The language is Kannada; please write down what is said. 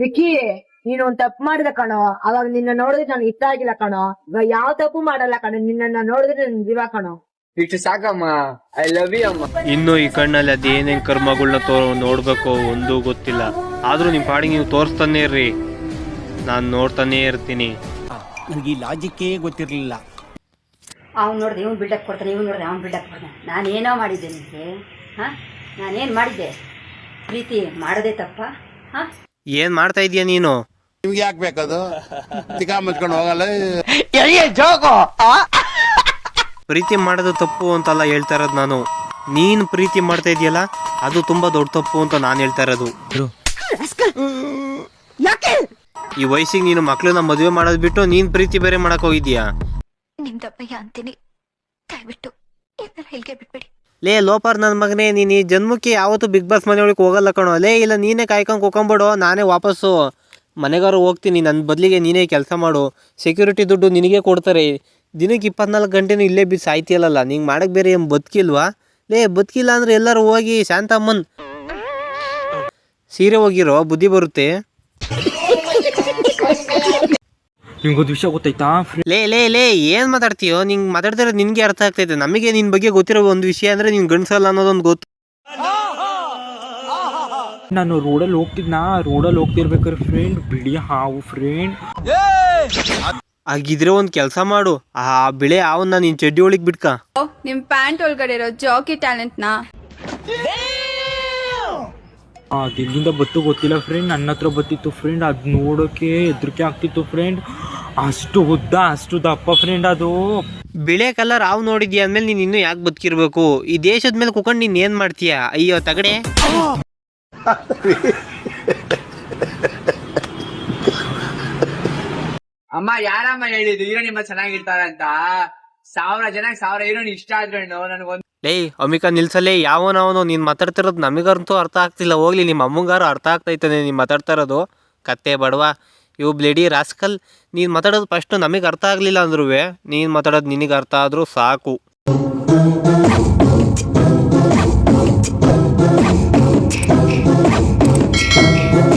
ವಿಕಿ ನೀನು ಒಂದ್ ತಪ್ಪು ಮಾಡಿದ ಕಣೋ. ಅವಾಗ ನಿನ್ನ ನೋಡಿದ್ರೆ ನನ್ಗೆ ಇಷ್ಟ ಆಗಿಲ್ಲ ಕಣೋ. ಇವಾಗ ಯಾವ ತಪ್ಪು ಮಾಡಲ್ಲ ಕಣೋ. ನಿನ್ನ ನೋಡಿದ್ರೆ ನನ್ ಜೀವ ಕಣೋ. ಇಷ್ಟು ಸಾಕಮ್ಮ. ಐ ಲವ್ ಯು ಅಮ್ಮ. ಇನ್ನು ಈ ಕಣ್ಣಲ್ಲಿ ಅದೇನೇನ್ ಕರ್ಮಗಳನ್ನ ತೋ ನೋಡ್ಬೇಕು ಒಂದು ಗೊತ್ತಿಲ್ಲ. ಆದ್ರೂ ನಿಮ್ ಪಾಡಿಗೆ ನೀವು ತೋರಿಸ್ತಾನೆ ಇರ್ರಿ. ನಾನ್ ನೋಡ್ತಾನೆ ಇರ್ತೀನಿ. ನನಗೆ ಈ ಲಾಜಿಕ್ಕೇ ಗೊತ್ತಿರಲಿಲ್ಲ. ಅವ್ನು ನೋಡಿದೆ ಇವ್ನು ಬಿಲ್ಡಪ್ ಕೊಡ್ತಾನೆ ಇವ್ನು ನೋಡಿದೆ ಅವ್ನು ಬಿಲ್ಡಪ್ ಕೊಡ್ತಾನೆ. ನಾನೇನೋ ಮಾಡಿದ್ದೆ ಹಾ? ಹಾಂ ನಾನೇನು ಮಾಡಿದ್ದೆ? ಪ್ರೀತಿ ಮಾಡದೆ ತಪ್ಪ ಹಾಂ? ಏನ್ ಮಾಡ್ತಾ ಇದೀಯ ನೀನು? ನಿಮ್ಗೆ ಯಾಕೆ ಬೇಕದು? ತಿಕಾ ಮುಚ್ಕೊಂಡು ಹೋಗಲ್ಲ. ಪ್ರೀತಿ ಮಾಡೋದು ತಪ್ಪು ಅಂತಲ್ಲ ಹೇಳ್ತಾ ಇರೋದು ನಾನು. ನೀನ್ ಪ್ರೀತಿ ಮಾಡ್ತಾ ಇದೆಯಲ್ಲ ಅದು ತುಂಬಾ ದೊಡ್ಡ ತಪ್ಪು ಅಂತ ನಾನು ಹೇಳ್ತಾ ಇರೋದು. ಈ ವಯಸ್ಸಿಗೆ ನೀನು ಮಕ್ಕಳನ್ನ ಮದುವೆ ಮಾಡೋದ್ ಬಿಟ್ಟು ನೀನ್ ಪ್ರೀತಿ ಬೇರೆ ಮಾಡಕ್ ಹೋಗಿದ್ಯಾ ನಿಮ್ದಪ್ಪಯ್ಯ ಅಂತೀನಿ. ದಯವಿಟ್ಟು ಬಿಟ್ಬಿಡಿ. ಲೇ ಲೋಪರ್ ನನ್ನ ಮಗನೇ, ನೀನು ಈ ಜನ್ಮಕ್ಕೆ ಯಾವತ್ತೂ ಬಿಗ್ ಬಾಸ್ ಮನೆ ಒಳಗೆ ಹೋಗಲ್ಲ ಕಣೋ. ಲೇ, ಇಲ್ಲ, ನೀನೇ ಕಾಯ್ಕೊಂಡು ಕುಕೊಂಬಿಡು, ನಾನೇ ವಾಪಸ್ಸು. ಮನೆಗಾರು ಹೋಗ್ತೀನಿ ನನ್ನ ಬದಲಿಗೆ ನೀನೇ ಕೆಲಸ ಮಾಡು. ಸೆಕ್ಯೂರಿಟಿ ದುಡ್ಡು ನಿನಗೆ ಕೊಡ್ತಾರೆ. ದಿನಕ್ಕೆ ಇಪ್ಪತ್ನಾಲ್ಕು ಗಂಟೆನೂ ಇಲ್ಲೇ ಬಿ ಸಾಯ್ತಿಯಲ್ಲ ನಿಂಗೆ ಮಾಡಕ್ಕೆ ಬೇರೆ ಏನು ಬದುಕಿಲ್ವಾ? ಲೇ, ಬದುಕಿಲ್ಲ ಅಂದರೆ ಎಲ್ಲರೂ ಹೋಗಿ ಶಾಂತಮ್ಮನ್. ಸೀರೆ ಹೋಗಿರೋ, ಬುದ್ಧಿ ಬರುತ್ತೆ. ನಿಮ್ಗೊಂದು ವಿಷಯ ಗೊತ್ತಾಯ್ತಾ? ಲೇ ಲೇ ಲೇ ಏನು ಮಾತಾಡ್ತೀಯೋ? ನಿಂಗೆ ಮಾತಾಡ್ತಿರೋ ನಿನಗೆ ಅರ್ಥ ಆಗ್ತೈತೆ. ನಮಗೆ ನಿನ್ನ ಬಗ್ಗೆ ಗೊತ್ತಿರೋ ಒಂದು ವಿಷಯ ಅಂದರೆ ನೀನು ಗಂಡಸಲ್ಲ ಅನ್ನೋದೊಂದು ಗೊತ್ತು. ನಾನು ರೋಡಲ್ಲಿ ಹೋಗ್ತಿದ್ನಾ? ರೋಡಲ್ಲಿ ಹೋಗ್ತಿರ್ಬೇಕಾದ್ರೆ ಫ್ರೆಂಡ್ ಬಿಳಿ ಹಾವು ಫ್ರೆಂಡ್ ಹಾಗಿದ್ರೆ ಒಂದು ಕೆಲಸ ಮಾಡು. ಆ ಬಿಳೆ ಹಾವನ್ನ ನಿನ್ನ ಚಡ್ಡಿ ಒಳಗೆ ಬಿಡ್ಕ ನಿಮ್ ಪ್ಯಾಂಟ್ ಒಳಗಡೆ ಇರೋ ಜಾಕಿ ಟ್ಯಾಲೆಂಟ್ನ ಅದು ಎಲ್ಲಿಂದ ಬತ್ತು ಗೊತ್ತಿಲ್ಲ ಫ್ರೆಂಡ್ ನನ್ನ ಹತ್ರ ಬತ್ತಿತ್ತು ಫ್ರೆಂಡ್ ಅದು ನೋಡೋಕೆ ಹೆದರಿಕೆ ಆಗ್ತಿತ್ತು ಫ್ರೆಂಡ್ ಅಷ್ಟು ಉದ್ದ ಅಷ್ಟು ದಪ್ಪ ಫ್ರೆಂಡ್ ಅದು. ಬಿಳೆ ಕಲರ್ ಹಾವು ನೋಡಿದ್ಯಾ ಅಂದ್ಮೇಲೆ ನೀನು ಇನ್ನೂ ಯಾಕೆ ಬದುಕಿರ್ಬೇಕು? ಈ ದೇಶದ ಮೇಲೆ ಕುಕೊಂಡು ನೀನು ಏನು ಮಾಡ್ತೀಯ? ಅಯ್ಯೋ ತಗಡೆ. ಅಮ್ಮ ಯಾರಮ್ಮ ಹೇಳಿದ್ದು? ಹೀರೋ ನಿಮ್ಮ ಚೆನ್ನಾಗಿರ್ತಾರ ಅಂತ ಸಾವಿರ ಜನ ಸಾವಿರ ಹೀರೋನ್ ಇಷ್ಟ ಆದ್ರೆ ನನಗೊಂದು ಲೇ, ಅಮಿಕಾ ನಿಲ್ಸಲೇ ಯಾವನವನು ನೀನು ಮಾತಾಡ್ತಿರೋದು ನಮಗಂತೂ ಅರ್ಥ ಆಗ್ತಿಲ್ಲ. ಹೋಗ್ಲಿ ನಿಮ್ಮ ಅಮ್ಮಂಗಾರು ಅರ್ಥ ಆಗ್ತೈತಾನೆ ನೀನು ಮಾತಾಡ್ತಾ ಇರೋದು ಕತ್ತೆ ಬಡವ, ಇವು ಬ್ಲೇಡಿ ರಾಸ್ಕಲ್, ನೀನು ಮಾತಾಡೋದು ಫಸ್ಟು ನಮಗೆ ಅರ್ಥ ಆಗಲಿಲ್ಲ ಅಂದ್ರೂ ನೀನು ಮಾತಾಡೋದು ನಿನಗೆ ಅರ್ಥ ಆದರೂ ಸಾಕು.